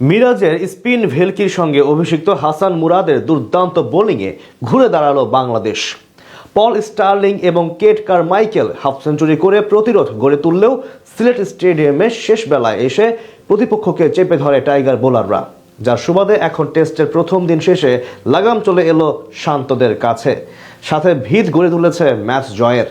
মিরাজের স্পিন ভেলকির সঙ্গে অভিষিক্ত হাসান মুরাদের দুর্দান্ত বোলিংয়ে ঘুরে দাঁড়াল বাংলাদেশ। পল স্টার্লিং এবং Kate Carmichael half century করে প্রতিরোধ গড়ে তুললেও সিলেট স্টেডিয়ামে শেষ বেলায় এসে প্রতিপক্ষকে চেপে ধরে টাইগার বোলাররা, যার সুবাদে এখন টেস্টের প্রথম দিন শেষে লাগাম চলে এলো শান্তদের কাছে। সাথে ভিত গড়ে তুলেছে ম্যাচ জয়ের।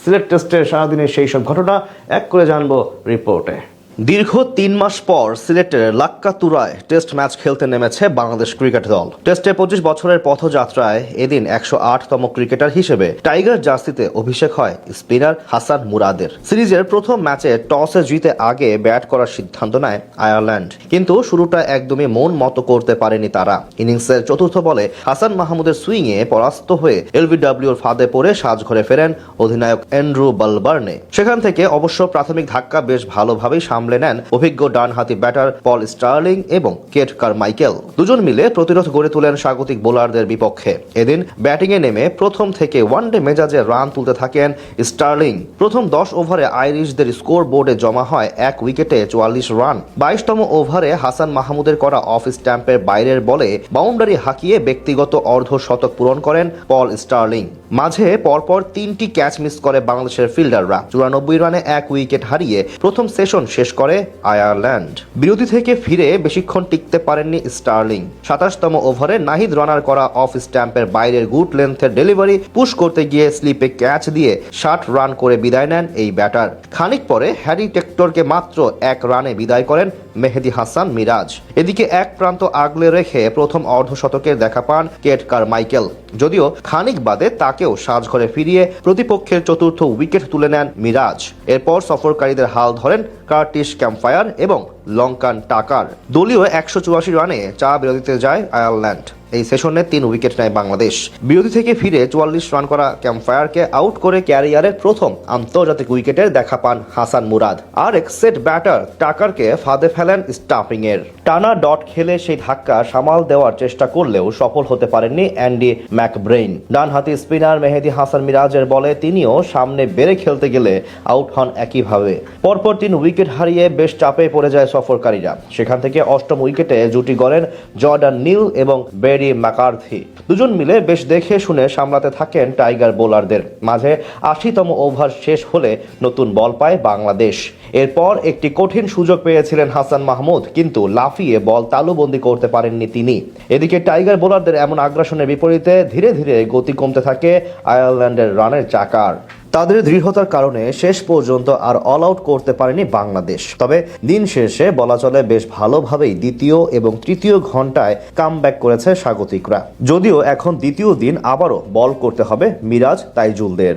সিলেট টেস্টের সারাদিনের সেই সব ঘটনা, এক করে জানব রিপোর্টে। দীর্ঘ তিন মাস পর সিলেটের লাক্কাতুরায় টেস্ট ম্যাচ খেলতে নেমেছে বাংলাদেশ ক্রিকেট দল। টেস্টে পঁচিশ বছরের পথযাত্রায় এদিন একশো আটতম ক্রিকেটার হিসেবে টাইগার জার্সিতে অভিষেক হয় স্পিনার হাসান মুরাদের। সিরিজের প্রথম ম্যাচে টসে জিতে আগে ব্যাট করার সিদ্ধান্ত নেয় আয়ারল্যান্ড। কিন্তু শুরুটা একদমই মন মতো করতে পারেনি তারা। ইনিংসের চতুর্থ বলে হাসান মাহমুদের সুইংয়ে পরাস্ত হয়ে এলবিডব্লিউর ফাঁদে পড়ে সাজঘরে ফেরেন অধিনায়ক অ্যান্ড্রু বালবার্নে। সেখান থেকে অবশ্য প্রাথমিক ধাক্কা বেশ ভালোভাবেই সামলে নেন অভিজ্ঞ ডানহাতি ব্যাটার পল স্টার্লিং এবং কেট কারমাইকেল। দুজন মিলে প্রতিরোধ গড়ে তোলেন স্বাগতিক বোলারদের বিপক্ষে। এদিন ব্যাটিংয়ে নেমে প্রথম থেকে ওয়ানডে মেজাজে রান তুলতে থাকেন স্টার্লিং। প্রথম দশ ওভারে আইরিশদের স্কোর বোর্ডে জমা হয় এক উইকেটে চুয়াল্লিশ রান। বাইশতম ওভারে হাসান মাহমুদের করা অফ স্ট্যাম্পের বাইরের বলে বাউন্ডারি হাঁকিয়ে ব্যক্তিগত অর্ধ শতক পূরণ করেন পল স্টার্লিং। মাঝে পরপর তিনটি ক্যাচ মিস করে বাংলাদেশের ফিল্ডাররা। চুরানব্বই রানে এক উইকেট হারিয়ে প্রথম সেশন শেষ করে আয়ারল্যান্ড। বিরতি থেকে ফিরে বেশিক্ষণ টিকতে পারেননি স্টার্লিং। সাতাশতম ওভারে নাহিদ রানার করা অফ স্ট্যাম্পের বাইরের গুড লেন্থের ডেলিভারি পুশ করতে গিয়ে স্লিপে ক্যাচ দিয়ে ষাট রান করে বিদায় নেন এই ব্যাটার। খানিক পরে হ্যারি টেক্টরকে মাত্র এক রানে বিদায় করেন মেহেদি হাসান মিরাজ। এদিকে এক প্রান্ত আগলে রেখে প্রথম অর্ধশতকের দেখা পান কেট কার মাইকেল যদিও খানিক বাদে তাকেও সাজঘরে ফিরিয়ে প্রতিপক্ষের চতুর্থ উইকেট তুলে নেন মিরাজ। এরপর সফরকারীদের হাল ধরেন কার্টিস ক্যাম্পফায়ার এবং লঙ্কান টাকার দলীয় একশো চুরাশি রানে চা বিরতিতে যায় আয়ারল্যান্ড। এই সেশনে তিন উইকেট নেয় বাংলাদেশ। বিরতি থেকে ফিরে চুয়াল্লিশ রান করা ক্যাম্পফায়ারকে আউট করে ক্যারিয়ারের প্রথম আন্তর্জাতিক উইকেটের দেখা পান হাসান মুরাদ। আর এক সেট ব্যাটার টাকারকে ফাঁদে ফেলেন স্টাফিং এর টানা ডট খেলে সেই ধাক্কা সামাল দেওয়ার চেষ্টা করলেও সফল হতে পারেননি অ্যান্ডি ম্যাকব্রেইন। ডানহাতি স্পিনার মেহেদি হাসান মিরাজের বলে তিনিও সামনে বেড়ে খেলতে গেলে আউট হন একইভাবে। পরপর তিন উইকেট হারিয়ে বেশ চাপে পড়ে যায় সফরকারীরা। সেখান থেকে অষ্টম উইকেটে জুটি গড়েন জর্ডান নীল এবং বেরি ম্যাকার্থি। দুজন মিলে বেশ দেখে শুনে সামলাতে থাকেন টাইগার বোলারদের। মাঝে আশিতম ওভার শেষ হলে নতুন বল পায় বাংলাদেশ। এরপর একটি কঠিন সুযোগ পেয়েছিলেন হাসান মাহমুদ, কিন্তু লাফিয়ে বল তালুবন্দি করতে পারেননি তিনি। এদিকে টাইগার বোলারদের এমন আগ্রাসনের বিপরীতে ধীরে ধীরে গতি কমতে থাকে আয়ারল্যান্ডের রানের চাকার। তাদের দৃঢ়তার কারণে শেষ পর্যন্ত আর অল আউট করতে পারেনি বাংলাদেশ। তবে দিন শেষে বলা চলে বেশ ভালোভাবেই দ্বিতীয় এবং তৃতীয় ঘন্টায় কাম করেছে স্বাগতিকরা। যদিও এখন দ্বিতীয় দিন আবারও বল করতে হবে মিরাজ তাইজুলদের।